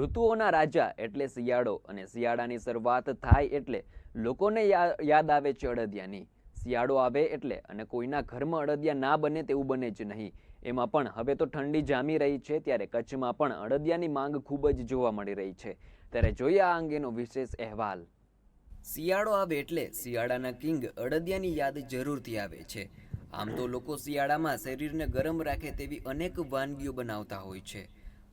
ઋતુઓના રાજા એટલે શિયાળો અને શિયાળાની શરૂઆત થાય એટલે લોકોને યાદ આવે છે અડદિયાની. શિયાળો આવે એટલે અને કોઈના ઘરમાં અડદિયા ના બને તેવું બને જ નહીં. એમાં પણ હવે તો ઠંડી જામી રહી છે ત્યારે કચ્છમાં પણ અડદિયાની માંગ ખૂબ જ જોવા મળી રહી છે. ત્યારે જોઈએ આ અંગેનો વિશેષ અહેવાલ. શિયાળો આવે એટલે શિયાળાના કિંગ અડદિયાની યાદ જરૂરથી આવે છે. આમ તો લોકો શિયાળામાં શરીરને ગરમ રાખે તેવી અનેક વાનગીઓ બનાવતા હોય છે.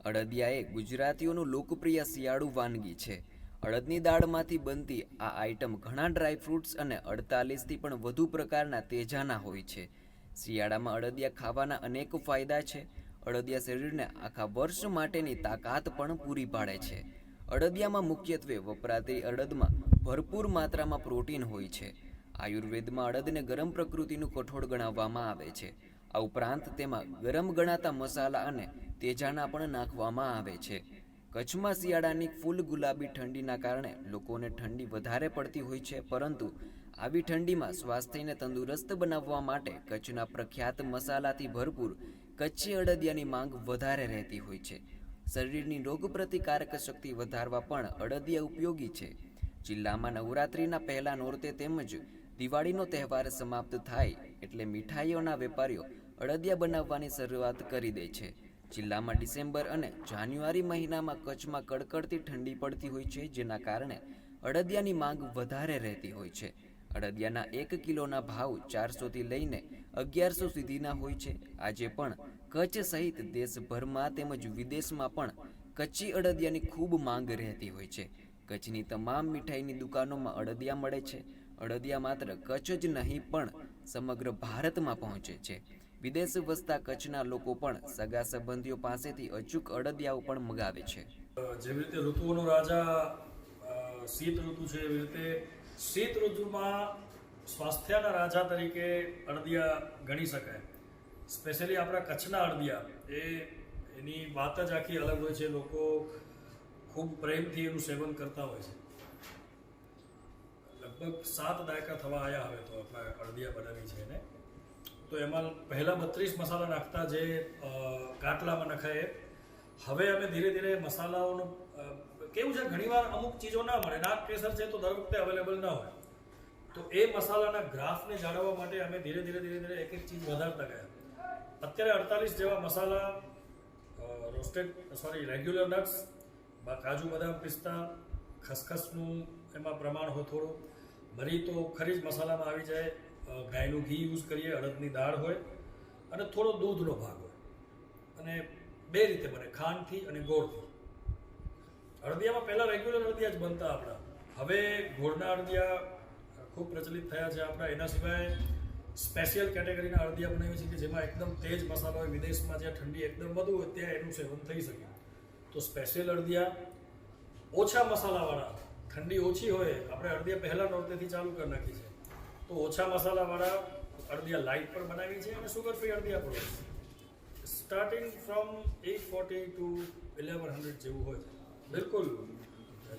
અડદિયા એ ગુજરાતીઓનું લોકપ્રિય શિયાળુ વાનગી છે. અડદની દાળમાંથી બનતી આ આઇટમ ઘણા ડ્રાયફ્રૂટ્સ અને અડતાલીસથી પણ વધુ પ્રકારના તેજાના હોય છે. શિયાળામાં અડદિયા ખાવાના અનેક ફાયદા છે. અડદિયા શરીરને આખા વર્ષ માટેની તાકાત પણ પૂરી પાડે છે. અડદિયામાં મુખ્યત્વે વપરાતી અડદમાં ભરપૂર માત્રામાં પ્રોટીન હોય છે. આયુર્વેદમાં અડદને ગરમ પ્રકૃતિનું કઠોળ ગણાવવામાં આવે છે. આ ઉપરાંત તેમાં ગરમ ગણાતા મસાલા અને તેજાના પણ નાખવામાં આવે છે. કચ્છમાં શિયાળાની ફૂલ ગુલાબી ઠંડીના કારણે લોકોને ઠંડી વધારે પડતી હોય છે, પરંતુ આવી ઠંડીમાં સ્વાસ્થ્યને તંદુરસ્ત બનાવવા માટે કચ્છના પ્રખ્યાત મસાલાથી ભરપૂર કચ્છી અડદિયાની માંગ વધારે રહેતી હોય છે. શરીરની રોગપ્રતિકારક શક્તિ વધારવા પણ અડદિયા ઉપયોગી છે. જિલ્લામાં નવરાત્રિના પહેલા નોરતે તેમજ દિવાળીનો તહેવાર સમાપ્ત થાય એટલે મીઠાઈઓના વેપારીઓ અડદિયા બનાવવાની શરૂઆત કરી દે છે. જિલ્લામાં ડિસેમ્બર અને જાન્યુઆરી મહિનામાં કચ્છમાં કડકડતી ઠંડી પડતી હોય છે, જેના કારણે અડદિયાની માંગ વધારે રહેતી હોય છે. અડદિયાના એક કિલોના ભાવ ચારસોથી લઈને અગિયારસો સુધીના હોય છે. આજે પણ કચ્છ સહિત દેશભરમાં તેમજ વિદેશમાં પણ કચ્છી અડદિયાની ખૂબ માંગ રહેતી હોય છે. કચ્છની તમામ મીઠાઈની દુકાનોમાં અડદિયા મળે છે. અડદિયા માત્ર કચ્છ જ નહીં, પણ સમગ્ર ભારતમાં પહોંચે છે. વિદેશ વસતા કચ્છના લોકો પણ સગા સંબંધીઓ પાસેથી અચૂક અડદિયાઓ પણ મગાવે છે. જેવી રીતે ઋતુઓનો રાજા શીત ઋતુ છે, એવી રીતે શીત ઋતુમાં સ્વાસ્થ્યના રાજા તરીકે અડદિયા ગણી શકાય. સ્પેશિયલી આપણા કચ્છના અડદિયા, એ એની વાત જ આખી અલગ હોય છે. લોકો ખૂબ પ્રેમથી એનું સેવન કરતા હોય છે. લગભગ સાત દાયકા થવા આવ્યા હવે તો આપણા અડદિયા બનાવી છે એને. તો એમાં પહેલાં બત્રીસ મસાલા નાખતા જે કાટલામાં નખાય. હવે અમે ધીરે ધીરે મસાલાઓનું કેવું છે, ઘણીવાર અમુક ચીજો ના મળે. નાક કેસર છે તો દર વખતે અવેલેબલ ના હોય. તો એ મસાલાના ગ્રાફને જાળવવા માટે અમે ધીરે ધીરે ધીરે ધીરે એક એક ચીજ વધારતા ગયા. અત્યારે અડતાલીસ જેવા મસાલા રોસ્ટેડ સોરી રેગ્યુલર નટ્સ કાજુ બદામ પિસ્તા, ખસખસનું એમાં પ્રમાણ હોય થોડું. મરી તો ખરી જ મસાલામાં આવી જાય. ગાયનું ઘી યુઝ કરીએ, અડદની દાળ હોય, અને થોડો દૂધનો ભાગ હોય. અને બે રીતે બને, ખાંડથી અને ગોળથી. અડદિયામાં પહેલાં રેગ્યુલર અડદિયા જ બનતા આપણા. હવે ગોળના અડદિયા ખૂબ પ્રચલિત થયા છે આપણા. એના સિવાય સ્પેશિયલ કેટેગરીના અડદિયા બનાવીએ છે કે જેમાં એકદમ તેજ મસાલો હોય. વિદેશમાં જ્યાં ઠંડી એકદમ વધુ હોય, ત્યાં એનું સેવન થઈ શકે. તો સ્પેશિયલ અડદિયા ઓછા મસાલાવાળા ઠંડી ઓછી હોય, આપણે અડદિયા પહેલાં નોરતેથી ચાલુ કરી નાખી છે. તો ઓછા મસાલાવાળા અડદિયા લાઇટ પણ બનાવી છે અને સુગર ફ્રી અડદિયા પણ starting from at forty two eleven hundred જેવું હોય છે. બિલકુલ.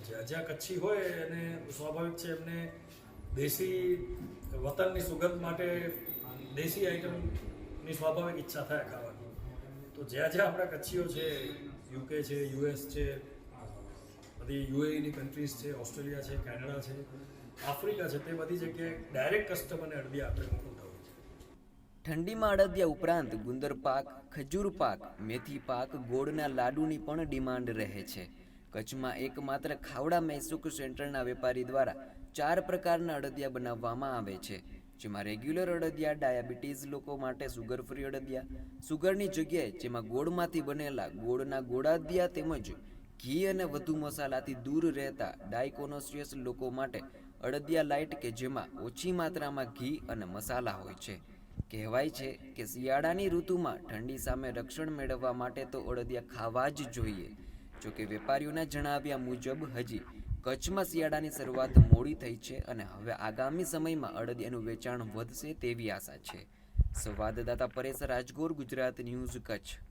જ્યાં જ્યાં કચ્છી હોય અને સ્વાભાવિક છે એમને દેશી વતનની સુગંધ માટે દેશી આઈટમની સ્વાભાવિક ઈચ્છા થાય ખાવાની. તો જ્યાં જ્યાં આપણા કચ્છીઓ છે યુકે છે યુએસ છે બધી યુએઈની કન્ટ્રીઝ છે ઓસ્ટ્રેલિયા છે કેનેડા છે આફ્રિકા છે, તે બધી જગ્યાએ ડાયરેક્ટ કસ્ટમરને અડદિયા આપણે મોકલતા હોય છે. ઠંડીમાં અડદિયા ઉપરાંત ગુંદર પાક, ખજૂર પાક, મેથી પાક, ગોળના લાડુની પણ ડિમાન્ડ રહે છે. કચ્છમાં એકમાત્ર ખાવડા મૈસુક સેન્ટરના વેપારી દ્વારા ચાર પ્રકારના અડદિયા બનાવવામાં આવે છે. જેમાં રેગ્યુલર અડદિયા ડાયાબિટીસ લોકો માટે સુગર ફ્રી અડદિયા સુગરની જગ્યાએ જેમાં ગોળમાંથી બનેલા ગોળના ગોળાદિયા તેમજ ઘી અને વધુ મસાલાથી દૂર રહેતા ડાયકોનોસિયસ લોકો માટે અડદિયા લાઇટ કે જેમાં ઓછી માત્રામાં ઘી અને મસાલા હોય છે. કહેવાય છે કે શિયાળાની ઋતુમાં ઠંડી સામે રક્ષણ મેળવવા માટે તો અડદિયા ખાવા જ જોઈએ. જોકે વેપારીઓના જણાવ્યા મુજબ, હજી કચ્છમાં શિયાળાની શરૂઆત મોડી થઈ છે અને હવે આગામી સમયમાં અડદિયાનું વેચાણ વધશે તેવી આશા છે. સંવાદદાતા પરેશ રાજગોર, ગુજરાત ન્યૂઝ કચ્છ.